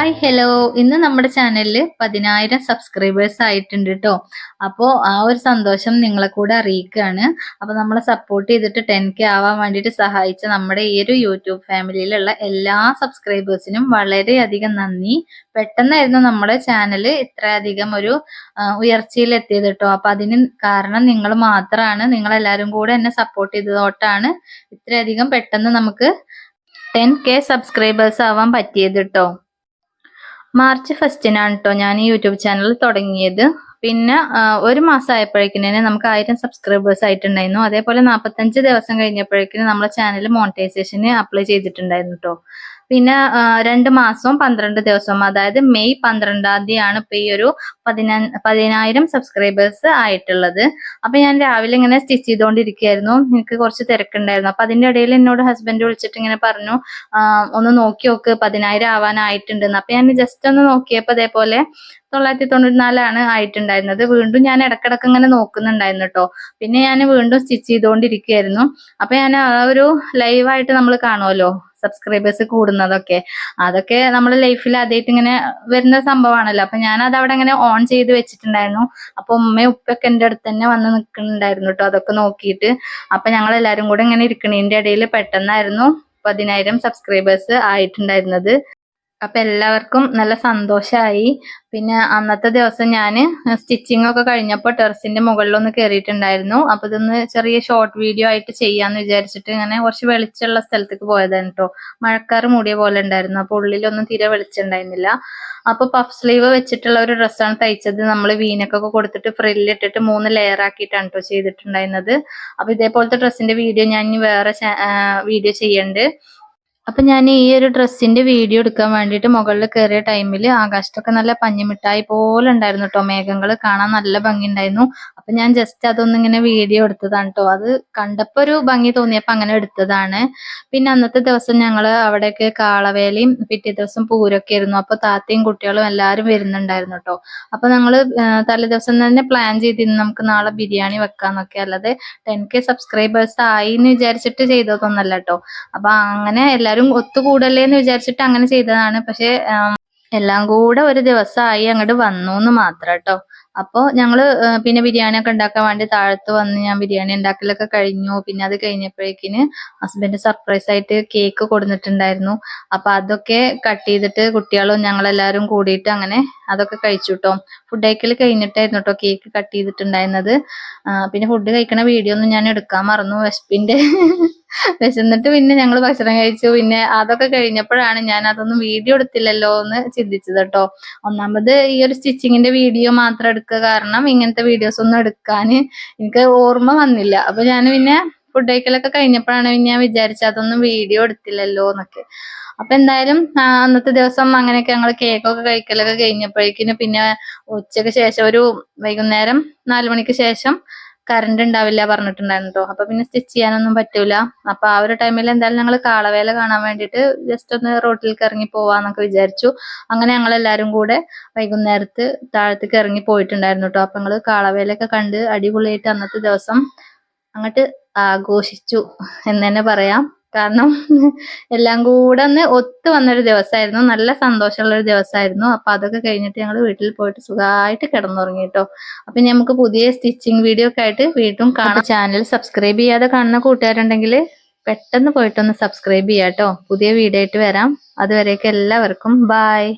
Hi hello. ഇന്ന് നമ്മുടെ ചാനലിൽ പതിനായിരം സബ്സ്ക്രൈബേഴ്സ് ആയിട്ടുണ്ട് കേട്ടോ അപ്പോൾ ആ ഒരു സന്തോഷം നിങ്ങളെ കൂടെ അറിയിക്കുകയാണ് അപ്പോൾ നമ്മളെ സപ്പോർട്ട് ചെയ്തിട്ട് ടെൻ കെ ആവാൻ വേണ്ടിയിട്ട് സഹായിച്ച നമ്മുടെ ഈ ഒരു യൂട്യൂബ് ഫാമിലിയിലുള്ള എല്ലാ സബ്സ്ക്രൈബേഴ്സിനും വളരെയധികം നന്ദി. പെട്ടെന്നായിരുന്നു നമ്മുടെ ചാനൽ ഇത്രയധികം ഒരു ഉയർച്ചയിൽ എത്തിയത് കേട്ടോ അപ്പോൾ അതിന് കാരണം നിങ്ങൾ മാത്രമാണ് നിങ്ങളെല്ലാവരും കൂടെ എന്നെ സപ്പോർട്ട് ചെയ്തതോട്ടാണ് ഇത്രയധികം പെട്ടെന്ന് നമുക്ക് ടെൻ കെ സബ്സ്ക്രൈബേഴ്സ് ആവാൻ പറ്റിയത് കേട്ടോ മാർച്ച് ഫസ്റ്റിനാണ് കേട്ടോ ഞാൻ ഈ യൂട്യൂബ് ചാനൽ തുടങ്ങിയത്. പിന്നെ ഒരു മാസം തന്നെ നമുക്ക് ആയിരം സബ്സ്ക്രൈബേഴ്സ് ആയിട്ടുണ്ടായിരുന്നു. അതേപോലെ നാൽപ്പത്തഞ്ച് ദിവസം കഴിഞ്ഞപ്പോഴേക്കും നമ്മളെ ചാനൽ മോണിറ്റൈസേഷന് അപ്ലൈ ചെയ്തിട്ടുണ്ടായിരുന്നു കേട്ടോ പിന്നെ രണ്ട് മാസവും പന്ത്രണ്ട് ദിവസവും അതായത് മെയ് പന്ത്രണ്ടാം തീയതിയാണ് ഇപ്പൊ ഈ ഒരു പതിന പതിനായിരം സബ്സ്ക്രൈബേഴ്സ് ആയിട്ടുള്ളത്. അപ്പൊ ഞാൻ രാവിലെ ഇങ്ങനെ സ്റ്റിച്ച് ചെയ്തുകൊണ്ടിരിക്കുകയായിരുന്നു എനിക്ക് കുറച്ച് തിരക്കുണ്ടായിരുന്നു. അപ്പൊ അതിന്റെ ഇടയിൽ എന്നോട് ഹസ്ബൻഡ് വിളിച്ചിട്ട് ഇങ്ങനെ പറഞ്ഞു ഒന്ന് നോക്കി നോക്ക് പതിനായിരം ആവാനായിട്ടുണ്ടെന്ന് അപ്പൊ ഞാൻ ജസ്റ്റ് ഒന്ന് നോക്കിയപ്പോ അതേപോലെ തൊള്ളായിരത്തി തൊണ്ണൂറ്റിനാലാണ് ആയിട്ടുണ്ടായിരുന്നത്. വീണ്ടും ഞാൻ ഇടക്കിടക്ക് ഇങ്ങനെ നോക്കുന്നുണ്ടായിരുന്നു കേട്ടോ. പിന്നെ ഞാൻ വീണ്ടും സ്റ്റിച്ച് ചെയ്തുകൊണ്ടിരിക്കുകയായിരുന്നു അപ്പൊ ഞാൻ ആ ഒരു ലൈവായിട്ട് നമ്മൾ കാണുമല്ലോ? സബ്സ്ക്രൈബേഴ്സ് കൂടുന്നതൊക്കെ. അതൊക്കെ നമ്മൾ ലൈഫിൽ ആദ്യമായിട്ട് ഇങ്ങനെ വരുന്ന സംഭവമാണല്ലോ അപ്പൊ ഞാൻ അത് അവിടെ ഇങ്ങനെ ഓൺ ചെയ്ത് വെച്ചിട്ടുണ്ടായിരുന്നു. അപ്പൊ ഉമ്മയും ഉപ്പൊക്കെ എന്റെ അടുത്ത് തന്നെ വന്ന് നിൽക്കുന്നുണ്ടായിരുന്നു കേട്ടോ അതൊക്കെ നോക്കിയിട്ട് അപ്പൊ ഞങ്ങൾ എല്ലാരും കൂടെ ഇങ്ങനെ ഇരിക്കണതിന്റെ ഇടയിൽ പെട്ടെന്നായിരുന്നു പതിനായിരം സബ്സ്ക്രൈബേഴ്സ് ആയിട്ടുണ്ടായിരുന്നത്. അപ്പൊ എല്ലാവർക്കും നല്ല സന്തോഷമായി പിന്നെ അന്നത്തെ ദിവസം ഞാൻ സ്റ്റിച്ചിങ് ഒക്കെ കഴിഞ്ഞപ്പോൾ ടെറസിന്റെ മുകളിലൊന്ന് കയറിയിട്ടുണ്ടായിരുന്നു അപ്പൊ ഇതൊന്ന് ചെറിയ ഷോർട്ട് വീഡിയോ ആയിട്ട് ചെയ്യാന്ന് വിചാരിച്ചിട്ട് ഇങ്ങനെ കുറച്ച് വെളിച്ചമുള്ള സ്ഥലത്തേക്ക് പോയതാണ് കേട്ടോ മഴക്കാറ് മൂടിയ പോലെ ഉണ്ടായിരുന്നു. അപ്പൊ ഉള്ളിലൊന്നും തീരെ വെളിച്ചുണ്ടായിരുന്നില്ല അപ്പൊ പഫ് സ്ലീവ് വെച്ചിട്ടുള്ള ഒരു ഡ്രസ്സാണ് തയ്ച്ചത്. നമ്മൾ വീനക്കൊക്കെ കൊടുത്തിട്ട് ഫ്രില്ലിട്ടിട്ട് മൂന്ന് ലെയർ ആക്കിയിട്ടാണ് കേട്ടോ ചെയ്തിട്ടുണ്ടായിരുന്നത്. അപ്പൊ ഇതേപോലത്തെ ഡ്രസ്സിന്റെ വീഡിയോ ഞാൻ വേറെ വീഡിയോ ചെയ്യണ്ട്. അപ്പൊ ഞാൻ ഈ ഒരു ഡ്രസ്സിന്റെ വീഡിയോ എടുക്കാൻ വേണ്ടിയിട്ട് മുകളിൽ കയറിയ ടൈമിൽ ആകാശത്തൊക്കെ നല്ല പഞ്ഞിമിട്ടായി പോലെ ഉണ്ടായിരുന്നു കേട്ടോ മേഘങ്ങൾ കാണാൻ നല്ല ഭംഗി ഉണ്ടായിരുന്നു അപ്പൊ ഞാൻ ജസ്റ്റ് അതൊന്നും ഇങ്ങനെ വീഡിയോ എടുത്തതാണ് കേട്ടോ അത് കണ്ടപ്പോൾ ഒരു ഭംഗി തോന്നിയപ്പോ അങ്ങനെ എടുത്തതാണ്. പിന്നെ അന്നത്തെ ദിവസം ഞങ്ങൾ അവിടെയൊക്കെ കാളവേലയും പിറ്റേ ദിവസം പൂരൊക്കെ ആയിരുന്നു. അപ്പോൾ താത്തയും കുട്ടികളും എല്ലാവരും വരുന്നുണ്ടായിരുന്നു കേട്ടോ അപ്പൊ ഞങ്ങൾ തലേ ദിവസം തന്നെ പ്ലാൻ ചെയ്തിരുന്നു നമുക്ക് നാളെ ബിരിയാണി വെക്കാന്നൊക്കെ. അല്ലാതെ ടെൻ കെ സബ്സ്ക്രൈബേഴ്സ് ആയി എന്ന് വിചാരിച്ചിട്ട് ചെയ്തതൊന്നല്ല കേട്ടോ അപ്പൊ അങ്ങനെ എല്ലാവരും എല്ലാവരും ഒത്തുകൂടല്ലേ എന്ന് വിചാരിച്ചിട്ട് അങ്ങനെ ചെയ്തതാണ്. പക്ഷെ എല്ലാം കൂടെ ഒരു ദിവസമായി അങ്ങോട്ട് വന്നു എന്ന് മാത്രം കേട്ടോ അപ്പോൾ ഞങ്ങൾ പിന്നെ ബിരിയാണി ഒക്കെ ഉണ്ടാക്കാൻ വേണ്ടി താഴത്ത് വന്ന് ഞാൻ ബിരിയാണി ഉണ്ടാക്കലൊക്കെ കഴിഞ്ഞു. പിന്നെ അത് കഴിഞ്ഞപ്പോഴേക്കിന് ഹസ്ബൻഡ് സർപ്രൈസ് ആയിട്ട് കേക്ക് കൊടുത്തിട്ടുണ്ടായിരുന്നു അപ്പൊ അതൊക്കെ കട്ട് ചെയ്തിട്ട് കുട്ടികളും ഞങ്ങളെല്ലാരും കൂടിയിട്ട് അങ്ങനെ അതൊക്കെ കഴിച്ചു കേട്ടോ ഫുഡ് കഴിക്കൽ കഴിഞ്ഞിട്ടായിരുന്നു കേട്ടോ കേക്ക് കട്ട് ചെയ്തിട്ടുണ്ടായിരുന്നത്. പിന്നെ ഫുഡ് കഴിക്കണ വീഡിയോ ഒന്നും ഞാൻ എടുക്കാൻ മറന്നു. വിശപ്പിന്റെ. വിശന്നിട്ട് പിന്നെ ഞങ്ങൾ ഭക്ഷണം കഴിച്ചു. പിന്നെ അതൊക്കെ കഴിഞ്ഞപ്പോഴാണ് ഞാൻ അതൊന്നും വീഡിയോ എടുത്തില്ലല്ലോ എന്ന് ചിന്തിച്ചത് കേട്ടോ. ഒന്നാമത് ഈ ഒരു സ്റ്റിച്ചിങ്ങിന്റെ വീഡിയോ മാത്രം എടുക്കുക കാരണം ഇങ്ങനത്തെ വീഡിയോസ് ഒന്നും എടുക്കാൻ എനിക്ക് ഓർമ്മ വന്നില്ല. അപ്പൊ ഞാൻ പിന്നെ ഫുഡ് കഴിക്കലൊക്കെ കഴിഞ്ഞപ്പോഴാണ് പിന്നെ ഞാൻ വിചാരിച്ചത് അതൊന്നും വീഡിയോ എടുത്തില്ലല്ലോ എന്നൊക്കെ. അപ്പൊ എന്തായാലും അന്നത്തെ ദിവസം അങ്ങനെയൊക്കെ ഞങ്ങൾ കേക്കൊക്കെ കഴിക്കലൊക്കെ കഴിഞ്ഞപ്പോഴേക്കിന് പിന്നെ ഉച്ചയ്ക്ക് ശേഷം ഒരു വൈകുന്നേരം നാലു മണിക്ക് ശേഷം കറണ്ട് ഉണ്ടാവില്ല പറഞ്ഞിട്ടുണ്ടായിരുന്നു അപ്പൊ പിന്നെ സ്റ്റിച്ച് ചെയ്യാനൊന്നും പറ്റൂല. അപ്പൊ ആ ഒരു ടൈമിൽ എന്തായാലും ഞങ്ങൾ കാളവേല കാണാൻ വേണ്ടിട്ട് ജസ്റ്റ് ഒന്ന് റോട്ടിലേക്ക് ഇറങ്ങി പോവാന്നൊക്കെ വിചാരിച്ചു. അങ്ങനെ ഞങ്ങൾ എല്ലാരും കൂടെ വൈകുന്നേരത്ത് താഴത്തേക്ക് ഇറങ്ങി പോയിട്ടുണ്ടായിരുന്നു കേട്ടോ അപ്പൊ ഞങ്ങൾ കാളവേലൊക്കെ കണ്ട് അടിപൊളിയായിട്ട് അന്നത്തെ ദിവസം അങ്ങോട്ട് ആഘോഷിച്ചു എന്ന് തന്നെ പറയാം. കാരണം എല്ലാം കൂടെ ഒന്ന് ഒത്തു വന്നൊരു ദിവസമായിരുന്നു നല്ല സന്തോഷമുള്ള ഒരു ദിവസമായിരുന്നു അപ്പൊ അതൊക്കെ കഴിഞ്ഞിട്ട് ഞങ്ങൾ വീട്ടിൽ പോയിട്ട് സുഖമായിട്ട് കിടന്നുറങ്ങി കേട്ടോ അപ്പൊ നമുക്ക് പുതിയ സ്റ്റിച്ചിങ് വീഡിയോ ഒക്കെ ആയിട്ട് വീണ്ടും കാണാം. ചാനൽ സബ്സ്ക്രൈബ് ചെയ്യാതെ കാണുന്ന കൂട്ടുകാരുണ്ടെങ്കിൽ പെട്ടെന്ന് പോയിട്ടൊന്ന് സബ്സ്ക്രൈബ് ചെയ്യാം കേട്ടോ പുതിയ വീഡിയോ ആയിട്ട് വരാം. അതുവരേക്കും എല്ലാവർക്കും ബായ്.